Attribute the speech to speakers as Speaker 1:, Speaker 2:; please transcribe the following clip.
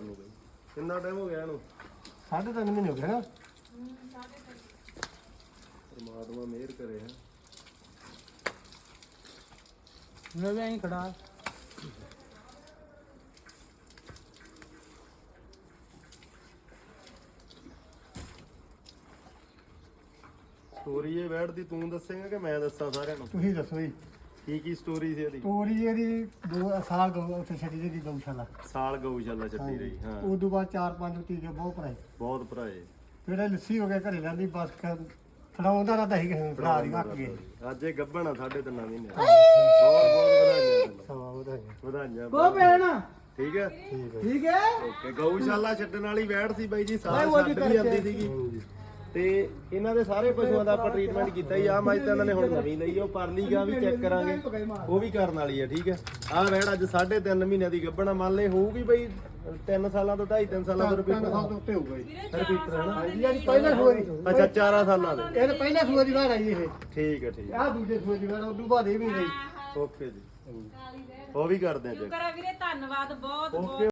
Speaker 1: ਨੂੰ ਬਈ ਕਿੰਨਾ ਟਾਈਮ ਹੋ ਗਿਆ ਇਹਨੂੰ
Speaker 2: ਸਾਢੇ ਤਿੰਨ ਮਹੀਨੇ ਹੋ ਗਏ ਨਾ?
Speaker 1: ਪਰਮਾਤਮਾ ਮਿਹਰ ਕਰੇ ਹੈ।
Speaker 3: ਮੈਂ ਵੀ ਐਂ ਖੜਾ।
Speaker 1: ਸਟੋਰੀ ਇਹ ਬੈਠਦੀ ਤੂੰ ਦੱਸੇਂਗਾ ਕਿ ਮੈਂ ਦੱਸਾਂ ਸਾਰਿਆਂ ਨੂੰ?
Speaker 2: ਤੁਸੀਂ ਦੱਸੋ ਜੀ।
Speaker 1: ਕੀ ਕੀ ਸਟੋਰੀ ਸੀ ਇਹਦੀ?
Speaker 2: ਤੋਰੀ ਇਹਦੀ ਦੋ ਸਾਲ ਗਊ ਉੱਥੇ ਛੱਡੀ ਦੀ ਗਊਸ਼ਾਲਾ।
Speaker 1: ਸਾਲ ਗਊਸ਼ਾਲਾ ਛੱਡੀ ਰਹੀ ਹਾਂ।
Speaker 2: ਉਸ ਤੋਂ ਬਾਅਦ ਚਾਰ ਪੰਜ ਟੀਕੇ ਬਹੁਤ ਭਰਾਏ।
Speaker 1: ਬਹੁਤ ਭਰਾਏ।
Speaker 2: ਫਿਰ ਇਹ ਲੱਸੀ ਹੋ ਗਿਆ ਘਰੇ ਲੈਂਦੀ ਬਸ ਫੜਾਉਂਦਾ ਨਾ ਤਾਂ ਹੀ ਕਿਸੇ ਨੂੰ ਫੜਾ ਦੀ ਰੱਖ ਗਏ
Speaker 1: ਅੱਜ ਇਹ ਗੱਭਣਾ ਸਾਡੇ ਤਿੰਨਾਂ ਮਹੀਨੇ ਬਹੁਤ ਬਹੁਤ ਵਧਾਈਆਂ ਤੈਨੂੰ।
Speaker 2: ਸਵਾ ਉਹਦਾ ਹੀ।
Speaker 1: ਵਧਾਈਆਂ
Speaker 3: ਕੋ ਭੈਣ।
Speaker 1: ਠੀਕ ਹੈ?
Speaker 2: ਠੀਕ ਹੈ।
Speaker 3: ਠੀਕ ਹੈ?
Speaker 1: ਓਕੇ ਗਊਸ਼ਾਲਾ ਛੱਡਣ ਵਾਲੀ ਵੈੜ ਸੀ ਬਾਈ ਜੀ ਸਾਲ ਛੱਡ ਵੀ ਆਉਂਦੀ ਸੀਗੀ। ਤੇ ਇਹਨਾਂ ਦੇ ਸਾਰੇ ਪਸ਼ੂਆਂ ਦਾ ਆਪਾਂ ਟ੍ਰੀਟਮੈਂਟ ਕੀਤਾ ਹੀ ਆ ਮੱਝ ਤਾਂ ਇਹਨਾਂ ਨੇ ਹੁਣ ਨਵੀਂ ਲਈ ਆ, ਉਹ ਪਰਲੀ ਗਾ ਵੀ ਚੈੱਕ ਕਰਾਂਗੇ। ਉਹ ਵੀ ਕਰਨ ਵਾਲੀ ਆ ਠੀਕ ਹੈ। ਆਹ ਵੈੜ ਅੱਜ 3.5 ਮਹੀਨਿਆਂ ਦੀ ਗੱਭਣਾ ਮੰਨ ਲੈ ਹੋਊਗੀ ਬਈ 3 ਸਾਲਾਂ ਤੋਂ 2.5 3 ਸਾਲਾਂ ਤੋਂ ਰਿਪੀਟ
Speaker 2: ਸਾਲ ਤੋਂ ਉੱਤੇ ਹੋਊਗਾ ਜੀ।
Speaker 1: ਰਿਪੀਟਰ ਹੈ ਨਾ
Speaker 2: ਹਾਂਜੀ ਜਿਹੜੀ ਪਹਿਲਾ ਦੀ
Speaker 1: ਅੱਛਾ 4 ਸਾਲਾਂ ਦੇ।
Speaker 2: ਇਹ ਤਾਂ ਪਹਿਲਾ ਦੀ ਵਾਰ ਆਈ ਇਹ।
Speaker 1: ਠੀਕ ਹੈ ਠੀਕ
Speaker 2: ਆਹ ਦੂਜੇ ਦੀ ਵਾਰ ਉਦੋਂ ਬਾਅਦ ਇਹ ਵੀ ਗਈ
Speaker 1: ਓਕੇ ਜੀ। ਉਹ ਵੀ ਕਰਦੇ ਆ ਚੈੱਕ।
Speaker 4: ਕਰਾ ਵੀਰੇ ਧੰਨਵਾਦ ਬਹੁਤ ਬਹੁਤ।